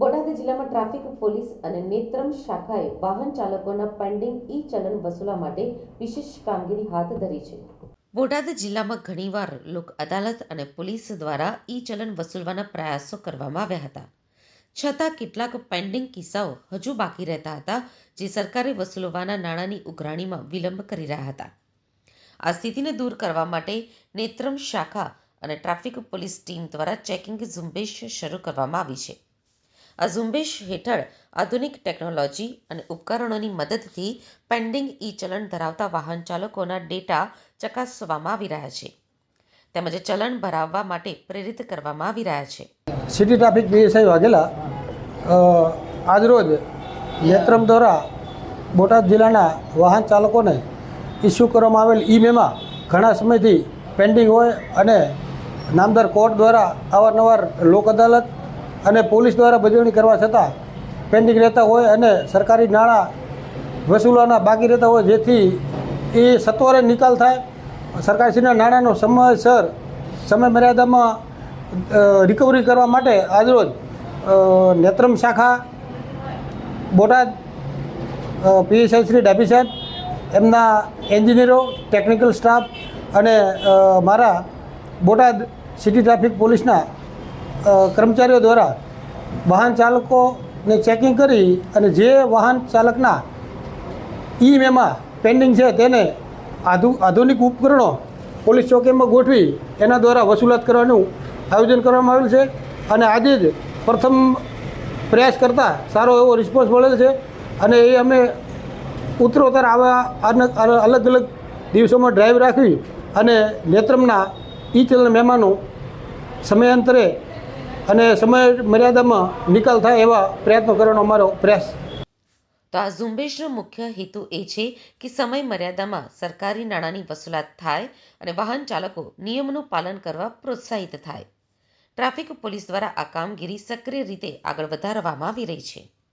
બોટાદ જિલ્લામાં traffic, police અને નેત્રમ શાખાએ વાહન ચાલકોના પેન્ડિંગ ઈ ચલન વસૂલા માટે વિશેષ કામગીરી હાથ ધરી છે. બોટાદ જિલ્લામાં ઘણીવાર લોક અદાલત અને પોલીસ દ્વારા ઈ ચલન વસૂલવાના પ્રયાસો કરવામાં આવ્યા હતા. છતાં કેટલાક પેન્ડિંગ કિસ્સાઓ હજુ બાકી રહેતા હતા, જે સરકારે વસૂલવાના નાણાંની ઉઘરાણીમાં વિલંબ કરી રહ્યા હતા. આ સ્થિતિને દૂર કરવા માટે નેત્રમ શાખા અને ટ્રાફિક પોલીસ ટીમ દ્વારા ચેકિંગ ઝુંબેશ શરૂ કરવામાં આવી છે. આ ઝુંબેશ હેઠળ આધુનિક ટેકનોલોજી અને ઉપકરણોની મદદથી પેન્ડિંગ ઈ ચલણ ધરાવતા વાહન ચાલકોના ડેટા ચકાસવામાં આવી રહ્યા છે. તેમજ ચલણ ભરાવવા માટે પ્રેરિત કરવામાં આવી રહ્યા છે. સિટી ટ્રાફિક બીએસઆઈ વાઘેલા આજરોજ નેત્રમ દ્વારા બોટાદ જિલ્લાના વાહન ચાલકોને ઇસ્યુ કરવામાં આવેલ ઈ મેમાં ઘણા સમયથી પેન્ડિંગ હોય અને નામદાર કોર્ટ દ્વારા અવારનવાર લોક અદાલત અને પોલીસ દ્વારા બજવણી કરવા છતાં પેન્ડિંગ રહેતા હોય અને સરકારી નાણાં વસૂલવાના બાકી રહેતા હોય, જેથી એ સત્વરે નિકાલ થાય. સરકારશ્રીના નાણાંનો સમયસર સમય મર્યાદામાં રિકવરી કરવા માટે આજરોજ નેત્રમ શાખા, બોટાદ પીએસઆઈ શ્રી ડાભી સાહેબ, એમના એન્જિનિયરો, ટેકનિકલ સ્ટાફ અને મારા બોટાદ સિટી ટ્રાફિક પોલીસના કર્મચારીઓ દ્વારા વાહન ચાલકોને ચેકિંગ કરી અને જે વાહન ચાલકના ઈ મેમાં પેન્ડિંગ છે તેને આધુ, આધુનિક ઉપકરણો પોલીસ ચોકીમાં ગોઠવી એના દ્વારા વસૂલાત કરવાનું આયોજન કરવામાં આવેલ છે અને આજે જ પ્રથમ પ્રયાસ કરતાં સારો એવો રિસ્પોન્સ મળેલ છે અને એ અમે ઉત્તરોત્તર આવા અલગ અલગ દિવસોમાં ડ્રાઈવ રાખવી અને નેત્રમના ઈ ચલણ મહેમાનો સમયાંતરે અને સમય મર્યાદામાં નિકાલ થાય એવા પ્રયત્નો કરવાનો અમારો પ્રયાસ. તો આ ઝુંબેશનો મુખ્ય હેતુ એ છે કે સમય મર્યાદામાં સરકારી નાણાંની વસૂલાત થાય અને વાહન ચાલકો નિયમનું પાલન કરવા પ્રોત્સાહિત થાય. ટ્રાફિક પોલીસ દ્વારા આ કામગીરી સક્રિય રીતે આગળ વધારવામાં આવી રહી છે.